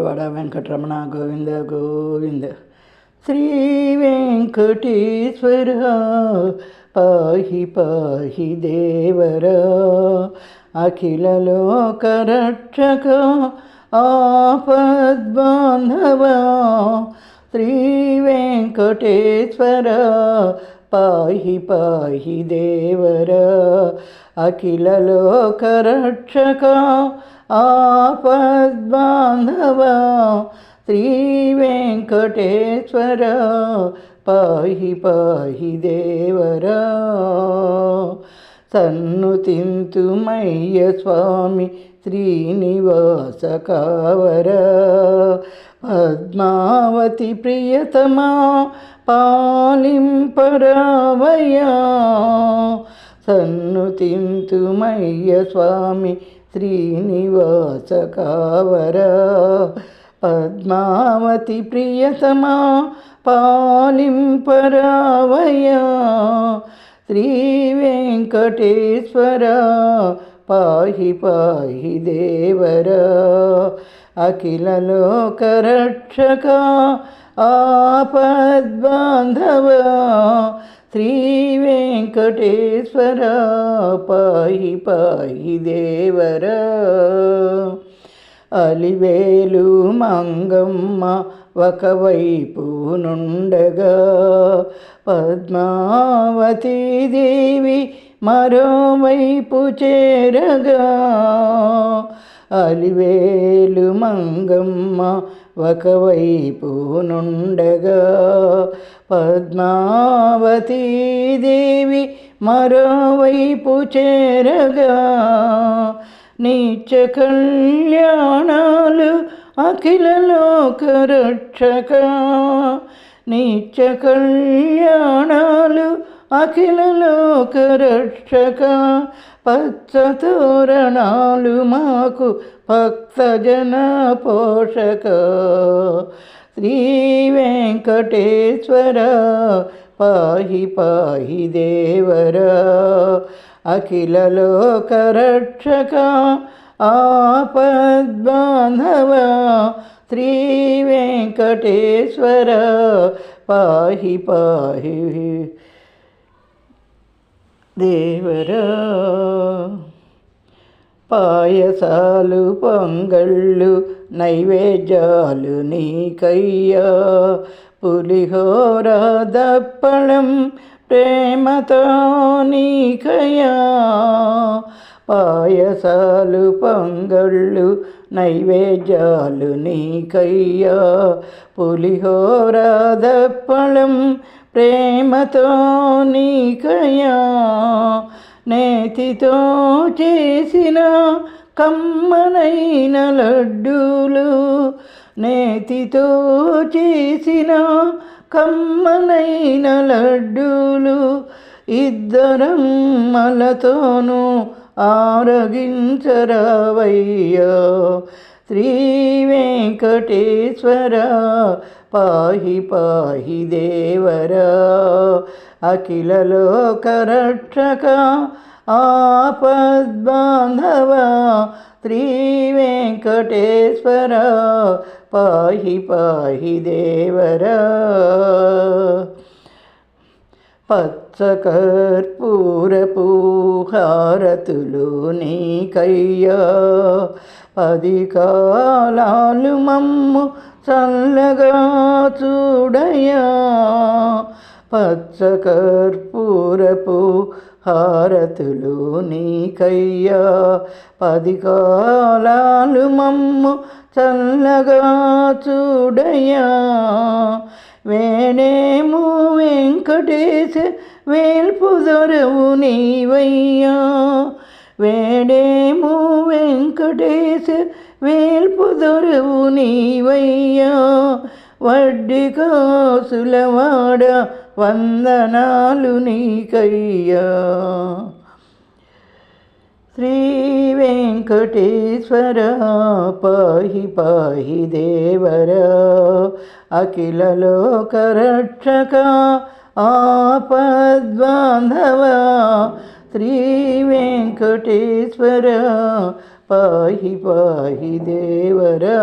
వేములవాడ వెంకటరమణ గోవింద గోవింద. శ్రీ వెంకటేశ్వర పాహి పాహి దేవర అఖిల లోక రక్షక ఆపద్బాంధవ. శ్రీ వెంకటేశ్వర పాహి పాహి దేవర అఖిల లోక రక్షక ఆపద్బాంధవ శ్రీ వెంకటేశ్వర పాహి పాహి దేవర. సన్నుతింతుమయ్య స్వామి శ్రీనివాస కావర. పద్మావతి ప్రియతమా పాలింపరావయ్యా సన్నుతింతుమయ్య స్వామి శ్రీనివాస కావర పద్మావతి ప్రియతమా పాలింపరావయ్యా. శ్రీ వెంకటేశ్వర పాహి పాహి దేవర. అఖిల లోక రక్షక ఆపద్బాంధవ. శ్రీ వెంకటేశ్వర పాయి పాయి దేవర. అలివేలు మంగమ్మ ఒకవైపు నుండగా పద్మావతి దేవి మరోవైపు చేరగా. అలివేలు మంగమ్మ ఒకవైపు నుండగా పద్మావతీదేవి మరోవైపు చేరగా. నీచ కళ్యాణాలు అఖిల లోక రక్షక. నీచ కళ్యాణాలు అఖిల లోక పచ్చతోరణాలు మాకు భక్తజన పోషక. శ్రీ వెంకటేశ్వర పాహి పాహి దేవర. అఖిల లోక రక్షక ఆపద్బాంధవ. శ్రీ వెంకటేశ్వర పాహి పాహి దేవరా పాయసాలు పొంగళ్ళు నైవేద్యాలు నీకయ్యా పులిహోర దప్పళం ప్రేమతో నీకయ్యా పాయసాలు పొంగళ్ళు నైవేద్యాలు నీకయ్యా పులిహోర దప్పళం ప్రేమతో నీకయ్యా నేతితో చేసిన కమ్మనైన లడ్డూలు నేతితో చేసిన కమ్మనైన లడ్డూలు ఇద్దరం మలతోనూ ఆరగించరవయ్యా. శ్రీవేంకటేశ్వర పాహి పాహి దేవర. అఖిల లోక ఆపద్బాంధవ శ్రీవేంకటేశ్వర పాహి పాహి దేవర. పచ్చకర్పూరపు హారతులు నీకయ్యా. పది కాలాలు మమ్ము చల్లగా చూడయ్యా పచ్చకర్పూరపు హారతులు నీకయ్యా. పది కాలాలు మమ్ము చల్లగా చూడయా. వేణేము వెంకటేశ వేల్పు దొరవు నీవయ్యా. వేడేము వెంకటేశ వేల్పు దొరువు నీవయ్యా. వడ్డీ కాసులవాడ వందనాలు నీకయ్యా. శ్రీ వెంకటేశ్వర పాహి పాహి దేవర అఖిల లోక రక్షక ఆపద్బాంధవ श्रीवेङ्कटेश्वर पाहि पाहि देवरा।